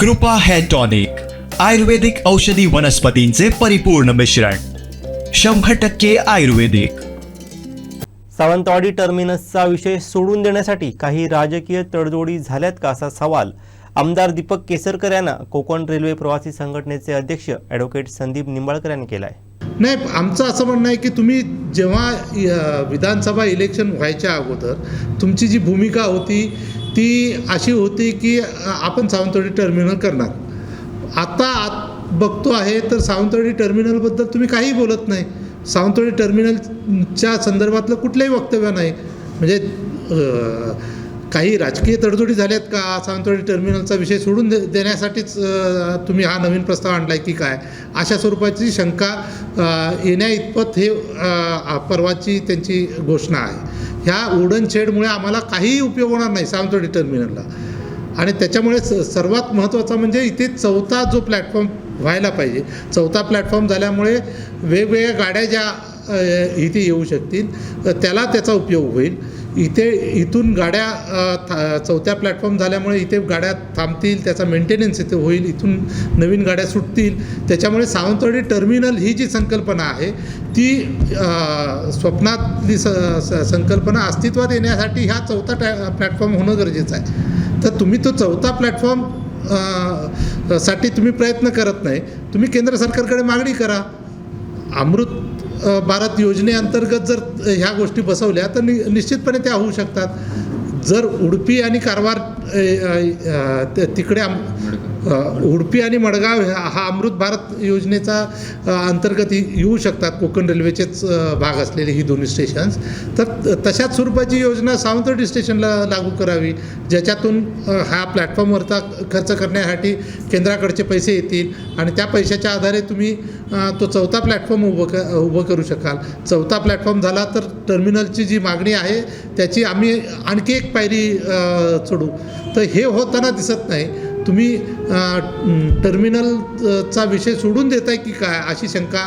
कृपा hair tonic आयुर्वेदिक औषधी वनस्पतींचे परिपूर्ण मिश्रण शंभर टक्के आयुर्वेदिक. सावंतवाडी टर्मिनसचा विषय सोडून देण्यासाठी काही राजकीय तडजोडी झाल्यात का असा सवाल आमदार दीपक केसरकर यांना कोकण रेल्वे प्रवासी संघटनेचे अध्यक्ष ॲडव्होकेट संदीप निंबाळकर यांनी केला आहे नाही आमचं असं म्हणणं आहे की तुम्ही जेव्हा विधानसभा इलेक्शन व्हायच्या अगोदर तुमची जी भूमिका होती ती अशी होती की आपण सावंतवाडी टर्मिनल करणार. आता आत बघतो आहे तर सावंतवाडी टर्मिनलबद्दल तुम्ही काही बोलत नाही. सावंतवाडी टर्मिनलच्या संदर्भातलं कुठलंही वक्तव्य नाही. म्हणजे काही राजकीय तडजोडी झाल्यात का? सावंतवाडी टर्मिनलचा विषय सोडून दे देण्यासाठीच तुम्ही हा नवीन प्रस्ताव आणला आहे की काय? अशा स्वरूपाची शंका येण्याइतपत येण्या इतपत हे परवाची त्यांची घोषणा आहे. ह्या वुडन शेडमुळे आम्हाला काहीही उपयोग होणार नाही सांगतो डिटर्मिनलला आणि त्याच्यामुळे स सर्वात महत्त्वाचा म्हणजे इथे चौथा जो प्लॅटफॉर्म व्हायला पाहिजे चौथा प्लॅटफॉर्म झाल्यामुळे वेगवेगळ्या गाड्या ज्या इथे येऊ शकतील त्याला त्याचा उपयोग होईल. इथे इथून गाड्या था चौथ्या प्लॅटफॉर्म झाल्यामुळे इथे गाड्या थांबतील त्याचा मेंटेनन्स इथे होईल इथून नवीन गाड्या सुटतील. त्याच्यामुळे सावंतवाडी टर्मिनल ही जी संकल्पना आहे ती स्वप्नातली स स- संकल्पना अस्तित्वात येण्यासाठी ह्या चौथा टॅ प्लॅटफॉर्म होणं गरजेचं आहे. तर तुम्ही तो चौथा प्लॅटफॉर्मसाठी तुम्ही प्रयत्न करत नाही. तुम्ही केंद्र सरकारकडे मागणी करा. अमृत भारत योजनेअंतर्गत जर ह्या गोष्टी बसवल्या तर नि निश्चितपणे त्या होऊ शकतात. जर उडपी आणि कारवार त- तिकडे आम उडपी आणि मडगाव हा अमृत भारत योजनेचा अंतर्गत येऊ शकतात कोकण रेल्वेचेच भाग असलेले ही दोन्ही स्टेशन्स तर तशाच स्वरूपाची योजना सावंतवाडी स्टेशनला लागू करावी ज्याच्यातून हा प्लॅटफॉर्मवरचा खर्च करण्यासाठी केंद्राकडचे पैसे येतील आणि त्या पैशाच्या आधारे तुम्ही तो चौथा प्लॅटफॉर्म उभं क उभं करू शकाल. चौथा प्लॅटफॉर्म झाला तर टर्मिनलची जी मागणी आहे त्याची आम्ही आणखी एक पायरी चढू. तर हे होताना दिसत नाही. तुम्ही टर्मिनलचा विषय सोडून देताय की काय? अशी शंका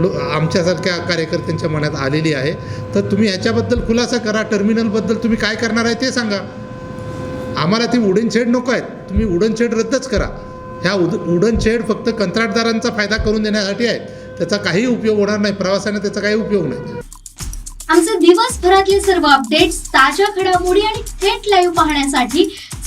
लो आमच्यासारख्या कार्यकर्त्यांच्या मनात आलेली आहे. तर तुम्ही ह्याच्याबद्दल खुलासा करा. टर्मिनलबद्दल तुम्ही काय करणार आहे ते सांगा. आम्हाला ती वुडन शेड नको आहेत. तुम्ही उडन शेड रद्दच करा. ह्या उद उडन शेड फक्त कंत्राटदारांचा फायदा करून देण्यासाठी आहेत. त्याचा काही उपयोग होणार नाही. प्रवासाने त्याचा काही उपयोग नाही. आमचे दिवसभरातले सर्व अपडेट्स ताज्या घडामोडी आणि थेट लाईव्ह पाहण्यासाठी